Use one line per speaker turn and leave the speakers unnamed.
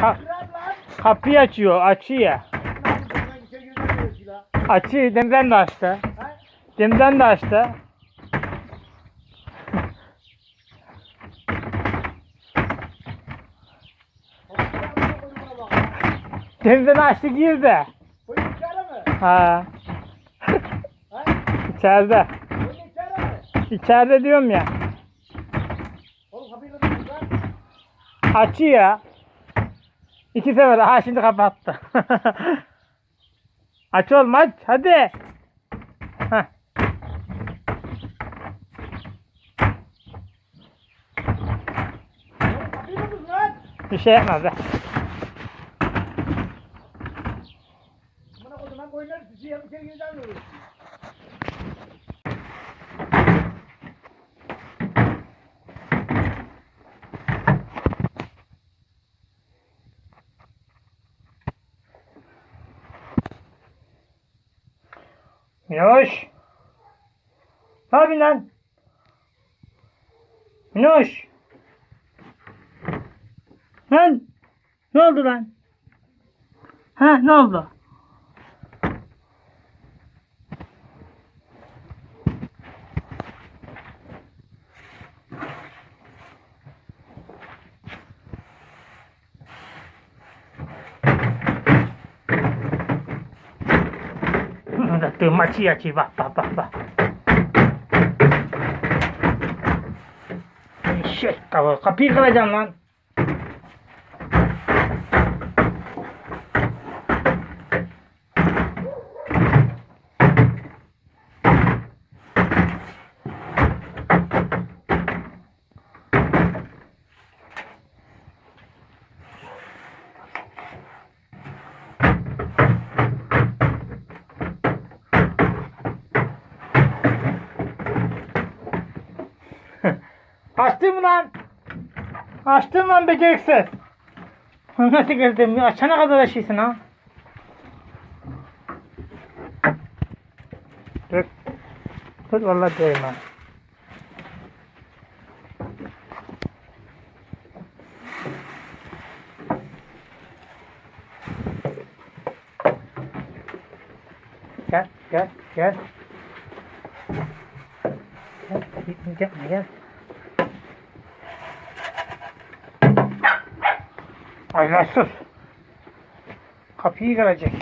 Ka- kapıyı açıyor, açıyor. Açıyor, demden de açtı. Demden de açtı. Demden açtı girdi.
Koyun içeri mi?
Ha, içeride.
Koyun içeri mi?
İçeride diyorum ya.
Oğlum kapıyı tut lan.
İki sefer. Ha şimdi kapattı. aç oğlum aç. Hadi. Heh. Bir şey yapmaz be.
Bana kocaman koyunlar sizi yapıp içeri giremiyoruz.
Minoş. Ne yapıyorsun lan? Minoş. Lan. Ne oldu lan? Ha ne oldu? Maçı açıyor bak bak bak bak. Şey kapı, kapıyı kıracağım lan. Açtın mı lan? Açtın lan beceriksiz. Nasıl girdim? Açana kadar açıyorsun ha. Dur. Dur vallahi diyorum ha. Gel, gel, gel. Gel, mi? Gel. Ay sus. Kapıyı kıracak.